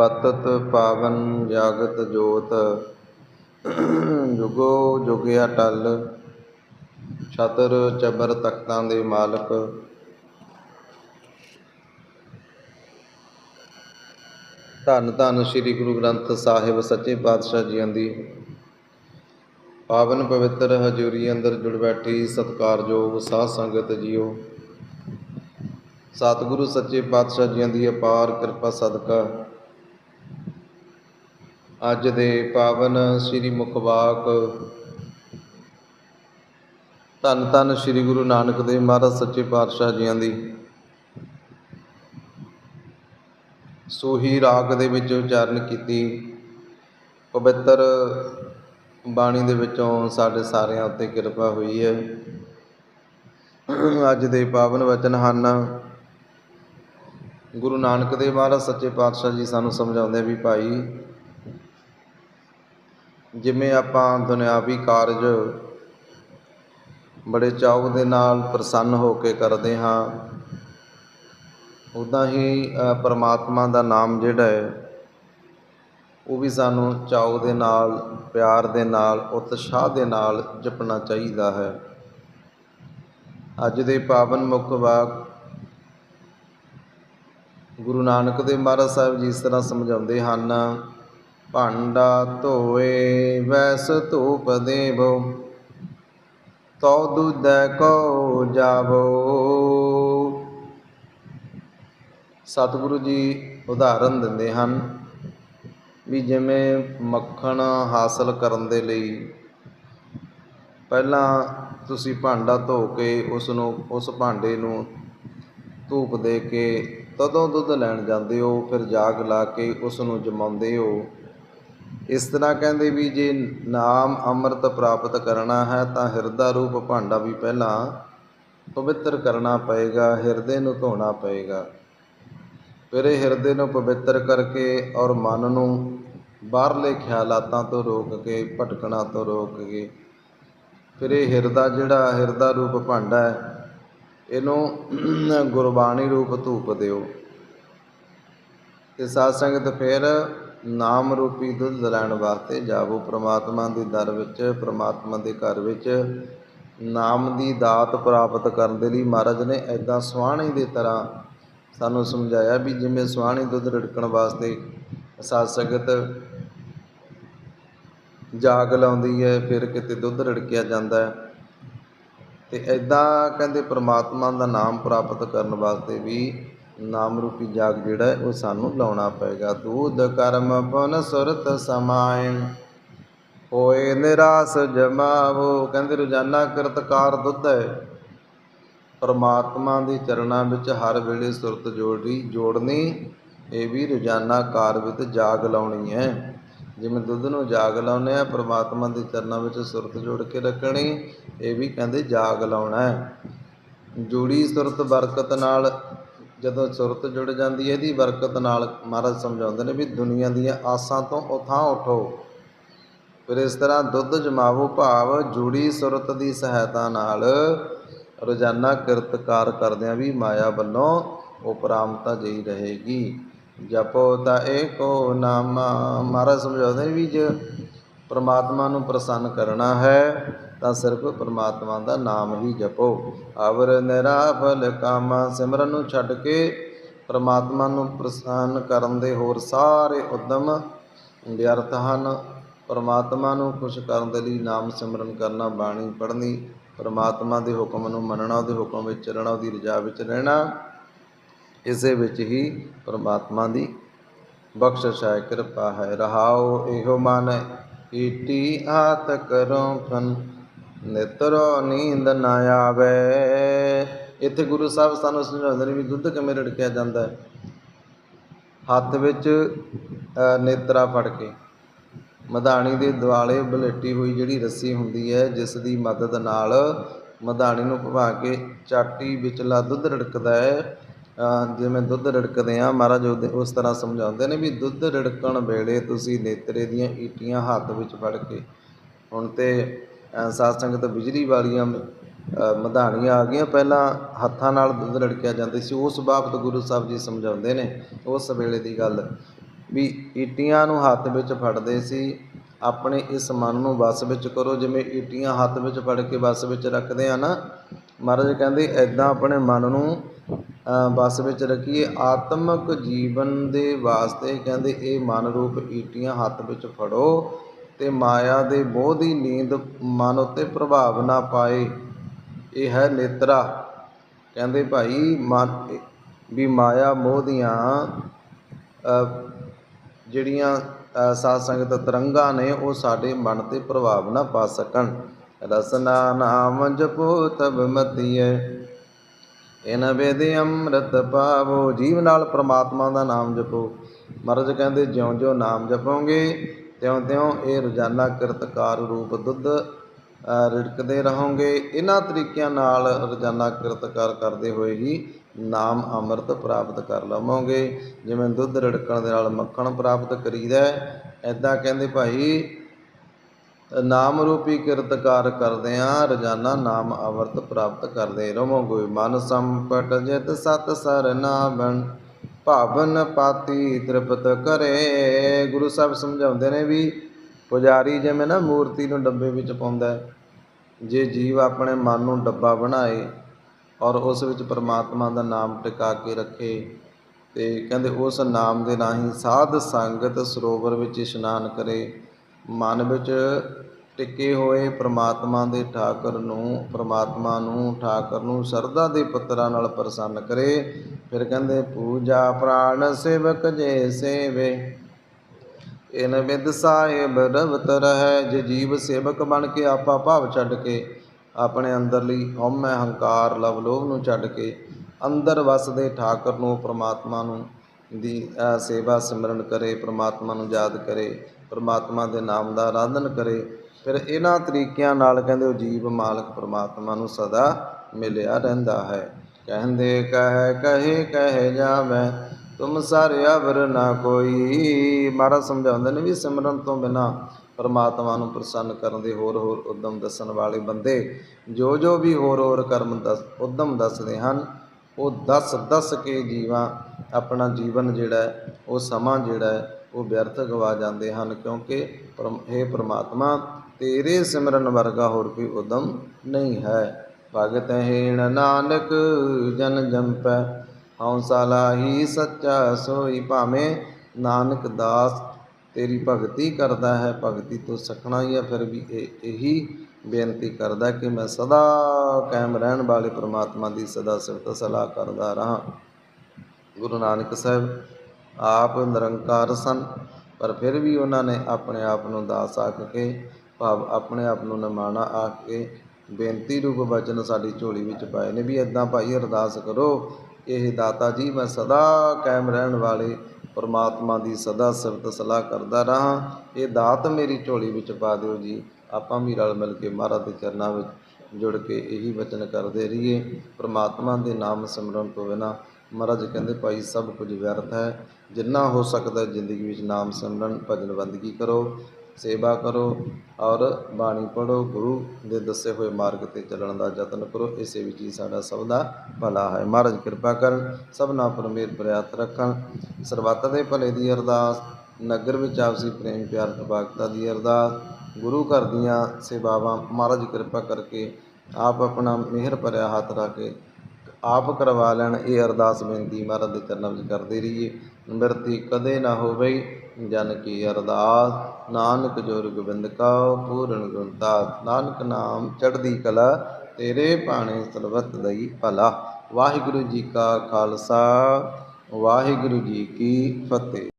ਪਤਤ ਪਾਵਨ ਜਾਗਤ ਜੋਤ। ਜੁਗੋ ਜੁਗਿਆ ਟਲ ਛਤਰ ਚਬਰ ਤਖਤਾਂ ਦੇ ਮਾਲਕ। ਧੰਨ ਧੰਨ ਸ੍ਰੀ ਗੁਰੂ ਗ੍ਰੰਥ ਸਾਹਿਬ ਸੱਚੇ ਪਾਤਸ਼ਾਹ ਜੀਆਂ ਦੀ। ਪਾਵਨ ਪਵਿੱਤਰ ਹਜ਼ੂਰੀ ਅੰਦਰ ਜੁੜ ਬੈਠੀ ਸਤਿਕਾਰਯੋਗ ਸਾਧ ਸੰਗਤ ਜੀਓ। ਸਤਿਗੁਰੂ ਸੱਚੇ ਪਾਤਸ਼ਾਹ ਜੀਆਂ ਦੀ ਅਪਾਰ ਕਿਰਪਾ ਸਦਕਾ। ਅੱਜ ਦੇ ਪਾਵਨ ਸ੍ਰੀ ਮੁਖਵਾਕ ਧੰਨ ਧੰਨ ਸ੍ਰੀ ਗੁਰੂ ਨਾਨਕ ਦੇਵ ਮਹਾਰਾਜ ਸੱਚੇ ਪਾਤਸ਼ਾਹ ਜੀਆਂ ਦੀ। ਸੋਹੀ ਰਾਗ ਦੇ ਵਿੱਚ ਉਚਾਰਨ ਕੀਤੀ। ਪਵਿੱਤਰ ਬਾਣੀ ਦੇ ਵਿੱਚੋਂ ਸਾਡੇ ਸਾਰਿਆਂ ਉੱਤੇ ਕਿਰਪਾ ਹੋਈ ਹੈ। ਅੱਜ ਦੇ ਪਾਵਨ ਵਚਨ ਹਨ। ਗੁਰੂ ਨਾਨਕ ਦੇਵ ਮਹਾਰਾਜ ਸੱਚੇ ਪਾਤਸ਼ਾਹ ਜੀ ਸਾਨੂੰ ਸਮਝਾਉਂਦੇ ਵੀ ਭਾਈ ਜਿਵੇਂ ਆਪਾਂ ਦੁਨਿਆਵੀ ਕਾਰਜ ਬੜੇ ਚਾਅ ਦੇ ਨਾਲ ਪ੍ਰਸੰਨ ਹੋ ਕੇ ਕਰਦੇ ਹਾਂ ਉਦਾਂ ਹੀ ਪਰਮਾਤਮਾ ਦਾ ਨਾਮ ਜਿਹੜਾ ਹੈ, ਉਹ ਵੀ ਸਾਨੂੰ ਚਾਅ ਦੇ ਨਾਲ, ਪਿਆਰ ਦੇ ਨਾਲ, ਉਤਸ਼ਾਹ ਦੇ ਨਾਲ ਜਪਣਾ ਚਾਹੀਦਾ ਹੈ। ਅੱਜ ਦੇ ਪਾਵਨ ਮੁੱਖ ਵਾਕ ਗੁਰੂ ਨਾਨਕ ਦੇਵ ਮਹਾਰਾਜ ਸਾਹਿਬ ਜੀ ਇਸ ਤਰ੍ਹਾਂ ਸਮਝਾਉਂਦੇ ਹਨ ਭਾਂਡਾ ਧੋਏ, ਵੈਸ ਧੂਪ ਦੇਵੋ ਤੋ ਦੁਦੈ ਕੋ ਜਾਵੋ। ਸਤਿਗੁਰੂ ਜੀ ਉਦਾਹਰਨ ਦਿੰਦੇ ਹਨ ਵੀ ਜਿਵੇਂ ਮੱਖਣ ਹਾਸਲ ਕਰਨ ਦੇ ਲਈ ਪਹਿਲਾਂ ਤੁਸੀਂ ਭਾਂਡਾ ਧੋ ਕੇ ਉਸ ਨੂੰ, ਉਸ ਭਾਂਡੇ ਨੂੰ ਧੂਪ ਦੇ ਕੇ ਤਦੋਂ ਦੁੱਧ ਲੈਣ ਜਾਂਦੇ ਹੋ, ਫਿਰ ਜਾਗ ਲਾ ਕੇ ਉਸ ਨੂੰ ਜਮਾਉਂਦੇ ਹੋ। ਇਸ ਤਰ੍ਹਾਂ ਕਹਿੰਦੇ ਵੀ ਜੇ ਨਾਮ ਅੰਮ੍ਰਿਤ ਪ੍ਰਾਪਤ ਕਰਨਾ ਹੈ ਤਾਂ ਹਿਰਦਾ ਰੂਪ ਭਾਂਡਾ ਵੀ ਪਹਿਲਾਂ ਪਵਿੱਤਰ ਕਰਨਾ ਪਏਗਾ, ਹਿਰਦੇ ਨੂੰ ਧੋਣਾ ਪਏਗਾ। ਫਿਰ ਇਹ ਹਿਰਦੇ ਨੂੰ ਪਵਿੱਤਰ ਕਰਕੇ ਔਰ ਮਨ ਨੂੰ ਬਾਹਰਲੇ ਖਿਆਲਾਤਾਂ ਤੋਂ ਰੋਕ ਕੇ, ਭਟਕਣਾ ਤੋਂ ਰੋਕ ਕੇ, ਫਿਰ ਇਹ ਹਿਰਦਾ ਜਿਹੜਾ ਹਿਰਦਾ ਰੂਪ ਭਾਂਡਾ ਹੈ, ਇਹਨੂੰ ਗੁਰਬਾਣੀ ਰੂਪ ਧੂਪ ਦਿਓ। ਤੇ ਸਾਧ ਸੰਗਤ ਫਿਰ ਨਾਮ ਰੂਪੀ ਦੁੱਧ ਲੈਣ ਵਾਸਤੇ ਜਾਵੋ। ਪ੍ਰਮਾਤਮਾ ਦੇ ਦਰ ਵਿੱਚ, ਪ੍ਰਮਾਤਮਾ ਦੇ ਘਰ ਵਿੱਚ ਨਾਮ ਦੀ ਦਾਤ ਪ੍ਰਾਪਤ ਕਰਨ ਦੇ ਲਈ ਮਹਾਰਾਜ ਨੇ ਐਦਾਂ ਸੁਹਾਣੀ ਦੀ ਤਰ੍ਹਾਂ ਸਾਨੂੰ ਸਮਝਾਇਆ ਵੀ ਜਿਵੇਂ ਸੁਹਾਣੀ ਦੁੱਧ ਰੜਕਣ ਵਾਸਤੇ ਸਾਧ ਸੰਗਤ ਜਾਗ ਲਾਉਂਦੀ ਹੈ, ਫਿਰ ਕਿਤੇ ਦੁੱਧ ਰੜਕਿਆ ਜਾਂਦਾ ਹੈ। ਤੇ ਐਦਾਂ ਕਹਿੰਦੇ ਪ੍ਰਮਾਤਮਾ ਦਾ ਨਾਮ ਪ੍ਰਾਪਤ ਕਰਨ ਵਾਸਤੇ ਵੀ ਨਾਮ ਰੂਪੀ ਜਾਗ ਜਿਹੜਾ ਹੈ, ਉਹ ਸਾਨੂੰ ਲਾਉਣਾ ਪਏਗਾ। ਦੂਧ ਕਰਮ ਪਨ ਸੁਰਤ ਸਮਾਏ। ਹੋਏ ਨਿਰਾਸ ਜਮਾਵੋ। ਕਹਿੰਦੇ, ਰੋਜ਼ਾਨਾ ਕਰਤਕਾਰ ਦੁੱਧ ਹੈ। ਪਰਮਾਤਮਾ ਦੇ ਚਰਨਾਂ ਵਿੱਚ ਹਰ ਵੇਲੇ ਸੁਰਤ ਜੋੜੀ, ਜੋੜਨੀ, ਇਹ ਵੀ ਰੋਜ਼ਾਨਾ ਕਾਰ ਵਿੱਚ ਜਾਗ ਲਾਉਣੀ ਹੈ। ਜਿਵੇਂ ਦੁੱਧ ਨੂੰ ਜਾਗ ਲਾਉਨੇ ਆ ਪ੍ਰਮਾਤਮਾ ਦੇ ਚਰਨਾਂ ਵਿੱਚ ਸੁਰਤ ਜੋੜ ਕੇ ਰੱਖਣੀ, ਇਹ ਵੀ ਕਹਿੰਦੇ ਜਾਗ ਲਾਉਣਾ ਹੈ। ਜੁੜੀ ਸੁਰਤ ਬਰਕਤ ਨਾਲ ਜਦੋਂ ਸੁਰਤ ਜੁੜ ਜਾਂਦੀ ਹੈ, ਇਹਦੀ ਬਰਕਤ ਨਾਲ ਮਹਾਰਾਜ ਸਮਝਾਉਂਦੇ ਨੇ ਵੀ ਦੁਨੀਆ ਦੀਆਂ ਆਸਾਂ ਤੋਂ ਉਥਾਂ ਉਠੋ। ਫਿਰ ਇਸ ਤਰ੍ਹਾਂ ਦੁੱਧ ਜਮਾਵੋ ਭਾਵ ਜੁੜੀ ਸੁਰਤ ਦੀ ਸਹਾਇਤਾ ਨਾਲ ਰੋਜ਼ਾਨਾ ਕਿਰਤਕਾਰ ਕਰਦਿਆਂ ਵੀ ਮਾਇਆ ਵੱਲੋਂ ਉਪਰਾਮਤਾ ਜਈ ਰਹੇਗੀ। ਜਪੋ ਤਾਂ ਏਕੋ ਨਾਮ। ਮਹਾਰਾਜ ਸਮਝਾਉਂਦੇ ਨੇ ਵੀ ਜੇ ਪ੍ਰਮਾਤਮਾ ਨੂੰ ਪ੍ਰਸੰਨ ਕਰਨਾ ਹੈ ਤਾਂ ਸਿਰਫ ਪਰਮਾਤਮਾ ਦਾ ਨਾਮ ਹੀ ਜਪੋ। ਅਵਰ ਨਿਰਾਫਲ ਕਾਮਾ ਸਿਮਰਨ ਨੂੰ ਛੱਡ ਕੇ ਪਰਮਾਤਮਾ ਨੂੰ ਪ੍ਰਸੰਨ ਕਰਨ ਦੇ ਹੋਰ ਸਾਰੇ ਉਦਮ ਵਿਅਰਥ ਹਨ। ਪਰਮਾਤਮਾ ਨੂੰ ਖੁਸ਼ ਕਰਨ ਦੇ ਲਈ ਨਾਮ ਸਿਮਰਨ ਕਰਨਾ ਬਾਣੀ ਪੜ੍ਹਨੀ, ਪਰਮਾਤਮਾ ਦੇ ਹੁਕਮ ਨੂੰ ਮੰਨਣਾ, ਉਹਦੇ ਹੁਕਮ ਵਿੱਚ ਚੱਲਣਾ, ਉਹਦੀ ਰਜਾ ਵਿੱਚ ਰਹਿਣਾ, ਇਸੇ ਵਿੱਚ ਹੀ ਪਰਮਾਤਮਾ ਦੀ ਬਖਸ਼ਿਸ਼ ਹੈ, ਕਿਰਪਾ ਹੈ। ਰਹਾਓ ਇਹੋ ਮਨ, ਈਟੀ ਆਤ ਕਰੋ ਫਨ ਨੇਤਰ ਨੀਂਦ ਨਾ ਆਵੇ। ਇੱਥੇ ਗੁਰੂ ਸਾਹਿਬ ਸਾਨੂੰ ਸਮਝਾਉਂਦੇ ਨੇ ਵੀ ਦੁੱਧ ਕਿਵੇਂ ਰੜਕਿਆ ਜਾਂਦਾ ਹੈ? ਹੱਥ ਵਿੱਚ ਅ, ਨੇਤਰਾ ਫੜ ਕੇ। ਮਧਾਣੀ ਦੇ ਦੁਆਲੇ ਬਲੇਟੀ ਹੋਈ ਜਿਹੜੀ ਰੱਸੀ ਹੁੰਦੀ ਹੈ ਜਿਸ ਦੀ ਮਦਦ ਨਾਲ ਮਧਾਣੀ ਨੂੰ ਭਵਾ ਕੇ ਚਾਟੀ ਵਿਚਲਾ ਦੁੱਧ ਰੜਕਦਾ ਹੈ। ਜਿਵੇਂ ਦੁੱਧ ਰੜਕਦੇ ਆ ਮਹਾਰਾਜ ਉਹਦੇ ਉਸ ਤਰ੍ਹਾਂ ਸਮਝਾਉਂਦੇ ਨੇ ਵੀ ਦੁੱਧ ਰੜਕਣ ਵੇਲੇ ਤੁਸੀਂ ਨੇਤਰੇ ਦੀਆਂ ਈਟੀਆਂ ਹੱਥ ਵਿੱਚ ਫੜ ਕੇ। ਹੁਣ ਤੇ ਸਾਧ ਸੰਗਤ ਬਿਜਲੀ ਵਾਲੀਆਂ ਮਧਾਣੀਆਂ ਆ ਗਈਆਂ। ਪਹਿਲਾਂ ਹੱਥਾਂ ਨਾਲ ਦੁੱਧ ਰੜਕਿਆ ਜਾਂਦਾ ਸੀ। ਉਸ ਬਾਬਤ ਗੁਰੂ ਸਾਹਿਬ ਜੀ ਸਮਝਾਉਂਦੇ ਨੇ ਉਸ ਵੇਲੇ ਦੀ ਗੱਲ ਵੀ ਈਟੀਆਂ ਨੂੰ ਹੱਥ ਵਿੱਚ ਫੜਦੇ ਸੀ। ਆਪਣੇ ਇਸ ਮਨ ਨੂੰ ਵਸ ਵਿੱਚ ਕਰੋ। ਜਿਵੇਂ ਈਟੀਆਂ ਹੱਥ ਵਿੱਚ ਫੜ ਕੇ ਵਸ ਵਿੱਚ ਰੱਖਦੇ ਆ ਨਾ ਮਹਾਰਾਜ ਕਹਿੰਦੇ ਐਦਾਂ ਆਪਣੇ ਮਨ ਨੂੰ ਅ, ਵਸ ਵਿੱਚ ਰੱਖੀਏ। ਆਤਮਿਕ ਜੀਵਨ ਦੇ ਵਾਸਤੇ ਕਹਿੰਦੇ ਇਹ ਮਨ ਰੂਪ ਈਟੀਆਂ ਹੱਥ ਵਿੱਚ ਫੜੋ। ਤੇ ਮਾਇਆ ਦੇ ਮੋਹ ਦੀ ਨੀਂਦ ਮਨ ਉੱਤੇ ਪ੍ਰਭਾਵ ਨਾ ਪਾਏ। ਇਹ ਹੈ ਨੇਤਰਾ। ਕਹਿੰਦੇ ਭਾਈ ਮਨ ਵੀ ਮਾਇਆ ਮੋਹ ਦੀਆਂ ਜਿਹੜੀਆਂ ਅ, ਸਾਧ ਸੰਗਤ ਤਰੰਗਾਂ ਨੇ ਉਹ ਸਾਡੇ ਮਨ ਤੇ ਪ੍ਰਭਾਵ ਨਾ ਪਾ ਸਕਣ। ਰਸਨਾ ਨਾਮ ਜਪੋ ਤਬ ਮਤੀਏ ਇਨ ਵੇਦ ਅੰਮ੍ਰਿਤ ਪਾਵੋ। ਜੀਵ ਨਾਲ ਪ੍ਰਮਾਤਮਾ ਦਾ ਨਾਮ ਜਪੋ। ਮਹਾਰਾਜ ਕਹਿੰਦੇ ਜਿਉਂ-ਜਿਉਂ ਨਾਮ ਜਪੋਗੇ ਤਿਉਂ-ਤਿਉਂ ਇਹ ਰੋਜ਼ਾਨਾ ਕਿਰਤਕਾਰ ਰੂਪ ਦੁੱਧ ਰਿੜਕਦੇ ਰਹੋਗੇ। ਇਹਨਾਂ ਤਰੀਕਿਆਂ ਨਾਲ ਰੋਜ਼ਾਨਾ ਕਿਰਤਕਾਰ ਕਰਦੇ ਹੋਏ ਹੀ ਨਾਮ ਅੰਮ੍ਰਿਤ ਪ੍ਰਾਪਤ ਕਰ ਲਵੋਗੇ। ਜਿਵੇਂ ਦੁੱਧ ਰਿੜਕਣ ਦੇ ਨਾਲ ਮੱਖਣ ਪ੍ਰਾਪਤ ਕਰੀਦਾ ਐਦਾਂ ਕਹਿੰਦੇ ਭਾਈ ਨਾਮ ਰੂਪੀ ਕਿਰਤਕਾਰ ਕਰਦੇ ਆ ਰੋਜ਼ਾਨਾ ਨਾਮ ਅੰਮ੍ਰਿਤ ਪ੍ਰਾਪਤ ਕਰਦੇ ਰਹੋਗੇ ਮਨ ਸੰਪਟ ਜਿਤ ਸਤ ਸਰਨਾ ਬਣ ਭਾਵਨ ਪਾਤੀ ਤ੍ਰਿਪਤ ਕਰੇ। ਗੁਰੂ ਸਾਹਿਬ ਸਮਝਾਉਂਦੇ ਨੇ ਵੀ ਪੁਜਾਰੀ ਜਿਵੇਂ ਨਾ ਮੂਰਤੀ ਨੂੰ ਡੱਬੇ ਵਿੱਚ ਪਾਉਂਦਾ ਜੇ ਜੀਵ ਆਪਣੇ ਮਨ ਨੂੰ ਡੱਬਾ ਬਣਾਏ ਔਰ ਉਸ ਵਿੱਚ ਪਰਮਾਤਮਾ ਦਾ ਨਾਮ ਟਿਕਾ ਕੇ ਰੱਖੇ ਤੇ ਕਹਿੰਦੇ ਉਸ ਨਾਮ ਦੇ ਰਾਹੀਂ ਸਾਧ ਸੰਗਤ ਸਰੋਵਰ ਵਿੱਚ ਇਸ਼ਨਾਨ ਕਰੇ, ਮਨ ਵਿੱਚ ਟਿੱਕੇ ਹੋਏ ਪ੍ਰਮਾਤਮਾ ਦੇ ਠਾਕਰ ਨੂੰ, ਪ੍ਰਮਾਤਮਾ ਨੂੰ ਠਾਕਰ ਨੂੰ ਸਰਦਾ ਦੇ ਪੁੱਤਰਾਂ ਨਾਲ ਪ੍ਰਸੰਨ ਕਰੇ। ਫਿਰ ਕਹਿੰਦੇ, ਪੂਜਾ ਪ੍ਰਾਣ ਸੇਵਕ ਜੇ ਸੇਵੇ, ਇਨ ਵਿਦ ਸਾਹਿਬ ਰਵਤ ਰਹਿ। ਜੇ ਜੀਵ ਸੇਵਕ ਬਣ ਕੇ ਆਪਾ ਭਾਵ ਛੱਡ ਕੇ, ਆਪਣੇ ਅੰਦਰਲੀ ਹਉਮੈ ਹੰਕਾਰ ਲਵ ਲੋਭ ਨੂੰ ਛੱਡ ਕੇ, ਅੰਦਰ ਵਸਦੇ ਠਾਕਰ ਨੂੰ, ਪ੍ਰਮਾਤਮਾ ਨੂੰ ਦੀ ਸੇਵਾ ਸਿਮਰਨ ਕਰੇ, ਪ੍ਰਮਾਤਮਾ ਨੂੰ ਯਾਦ ਕਰੇ, ਪ੍ਰਮਾਤਮਾ ਦੇ ਨਾਮ ਦਾ ਆਰਾਧਨ ਕਰੇ ਫਿਰ ਇਹਨਾਂ ਤਰੀਕਿਆਂ ਨਾਲ ਕਹਿੰਦੇ ਉਹ ਜੀਵ ਮਾਲਕ ਪਰਮਾਤਮਾ ਨੂੰ ਸਦਾ ਮਿਲਿਆ ਰਹਿੰਦਾ ਹੈ। ਕਹਿੰਦੇ ਕਹਿ ਕਹੇ ਕਹੇ ਜਾਵੇ, ਤੁਮ ਸਾਰੇ ਅਵਰ ਨਾ ਕੋਈ। ਮਹਾਰਾਜ ਸਮਝਾਉਂਦੇ ਨੇ ਵੀ ਸਿਮਰਨ ਤੋਂ ਬਿਨਾ ਪਰਮਾਤਮਾ ਨੂੰ ਪ੍ਰਸੰਨ ਕਰਨ ਦੇ ਹੋਰ ਹੋਰ ਉਦਮ ਦੱਸਣ ਵਾਲੇ ਬੰਦੇ ਜੋ ਜੋ ਵੀ ਹੋਰ ਹੋਰ ਕਰਮ ਦੱਸ, ਉਦਮ ਦੱਸਦੇ ਹਨ, ਉਹ ਦੱਸ ਦੱਸ ਕੇ ਜੀਵਾਂ ਆਪਣਾ ਜੀਵਨ ਜਿਹੜਾ ਉਹ ਸਮਾਂ ਜਿਹੜਾ ਉਹ ਵਿਅਰਥ ਗਵਾ ਜਾਂਦੇ ਹਨ ਕਿਉਂਕਿ ਪਰਮ हे ਪ੍ਰਮਾਤਮਾ ਤੇਰੇ ਸਿਮਰਨ ਵਰਗਾ ਹੋਰ ਕੋਈ ਉਦਮ ਨਹੀਂ ਹੈ। ਭਗਤ ਹੀਣ ਨਾਨਕ ਜਨ ਜੰਪੈ ਹਉਸਾ ਹੀ ਸੱਚਾ ਸੋਈ ਭਾਵੇਂ ਨਾਨਕ ਦਾਸ। ਤੇਰੀ ਭਗਤੀ ਕਰਦਾ ਹੈ, ਭਗਤੀ ਤੋਂ ਸਖਣਾ ਹੀ ਹੈ, ਫਿਰ ਵੀ ਇਹ ਇਹੀ ਬੇਨਤੀ ਕਰਦਾ ਕਿ ਮੈਂ ਸਦਾ ਕਾਇਮ ਰਹਿਣ ਵਾਲੇ ਪ੍ਰਮਾਤਮਾ ਦੀ ਸਦਾ ਸਿਫਤ ਸਲਾਹ ਕਰਦਾ ਰਹਾ। ਗੁਰੂ ਨਾਨਕ ਸਾਹਿਬ, ਆਪ ਨਿਰੰਕਾਰ ਸਨ, ਪਰ ਫਿਰ ਵੀ ਉਹਨਾਂ ਨੇ ਆਪਣੇ ਆਪ ਨੂੰ ਦਾਸ ਆਖ ਕੇ ਭਾਵ ਆਪਣੇ ਆਪ ਨੂੰ ਨਿਮਾਣਾ ਆਖ ਕੇ ਬੇਨਤੀ ਰੂਪ ਵਚਨ ਸਾਡੀ ਝੋਲੀ ਵਿੱਚ ਪਾਏ ਨੇ ਵੀ ਇਦਾਂ ਭਾਈ ਅਰਦਾਸ ਕਰੋ, ਇਹ ਦਾਤਾ ਜੀ ਮੈਂ ਸਦਾ ਕਾਇਮ ਰਹਿਣ ਵਾਲੇ ਪਰਮਾਤਮਾ ਦੀ ਸਦਾ ਸਿਫਤ ਸਲਾਹ ਕਰਦਾ ਰਹਾ। ਇਹ ਦਾਤ ਮੇਰੀ ਝੋਲੀ ਵਿੱਚ ਪਾ ਦਿਓ ਜੀ। ਆਪਾਂ ਵੀ ਰਲ ਮਿਲ ਕੇ ਮਹਾਰਾਜ ਦੇ ਚਰਨਾਂ ਵਿੱਚ ਜੁੜ ਕੇ ਇਹੀ ਵਚਨ ਕਰਦੇ ਰਹੀਏ। ਪਰਮਾਤਮਾ ਦੇ ਨਾਮ ਸਿਮਰਨ ਤੋਂ ਬਿਨਾ ਮਹਾਰਾਜ ਕਹਿੰਦੇ ਭਾਈ ਸਭ ਕੁਝ ਵਿਅਰਥ ਹੈ। ਜਿੰਨਾ ਹੋ ਸਕਦਾ ਜ਼ਿੰਦਗੀ ਵਿੱਚ ਨਾਮ ਸਿਮਰਨ ਭਜਨ ਬੰਦਗੀ ਕਰੋ। ਸੇਵਾ ਕਰੋ ਔਰ ਬਾਣੀ ਪੜੋ ਗੁਰੂ ਦੇ ਦੱਸੇ ਹੋਏ ਮਾਰਗ ਤੇ ਚੱਲਣ ਦਾ ਯਤਨ ਕਰੋ, ਇਸੇ ਵਿੱਚ ਹੀ ਸਾਡਾ ਸਭ ਦਾ ਭਲਾ ਹੈ। ਮਹਾਰਾਜ, ਕਿਰਪਾ ਕਰਨ, ਸਭਨਾ ਪਰ ਮੇਰ ਪ੍ਰਿਆਤ ਰੱਖਣ। ਸਰਬੱਤ ਦੇ ਭਲੇ ਦੀ ਅਰਦਾਸ, ਨਗਰ ਵਿੱਚ ਆਪਸੀ ਪ੍ਰੇਮ, ਪਿਆਰ ਤਬਾਕਤਾ ਦੀ ਅਰਦਾਸ, ਗੁਰੂ ਘਰ ਦੀਆਂ ਸੇਵਾਵਾਂ। ਮਹਾਰਾਜ, ਕਿਰਪਾ ਕਰਕੇ ਆਪ ਆਪਣਾ ਮਿਹਰ ਭਰਿਆ ਹੱਥ ਰੱਖ ਕੇ ਆਪ ਕਰਵਾ ਲੈਣ। ਇਹ ਅਰਦਾਸ ਬੇਨਤੀ ਮਹਾਰਾਜ ਦੇ ਚਰਨਾਂ ਵਿੱਚ ਕਰਦੇ ਰਹੀਏ। ਮਿਰਤੀ ਕਦੇ ਨਾ ਹੋਵੇ ਜਨ ਕੀ ਅਰਦਾਸ। ਨਾਨਕ ਜੋਰ ਗੋਬਿੰਦ ਕਾ ਪੂਰਨ ਗੁਰਦਾਸ ਨਾਨਕ ਨਾਮ ਚੜ੍ਹਦੀ ਕਲਾ, ਤੇਰੇ ਭਾਣੇ ਸਲਵਤ ਦਈ ਭਲਾ। ਵਾਹਿਗੁਰੂ ਜੀ ਕਾ ਖਾਲਸਾ, ਵਾਹਿਗੁਰੂ ਜੀ ਕੀ ਫਤਿਹ।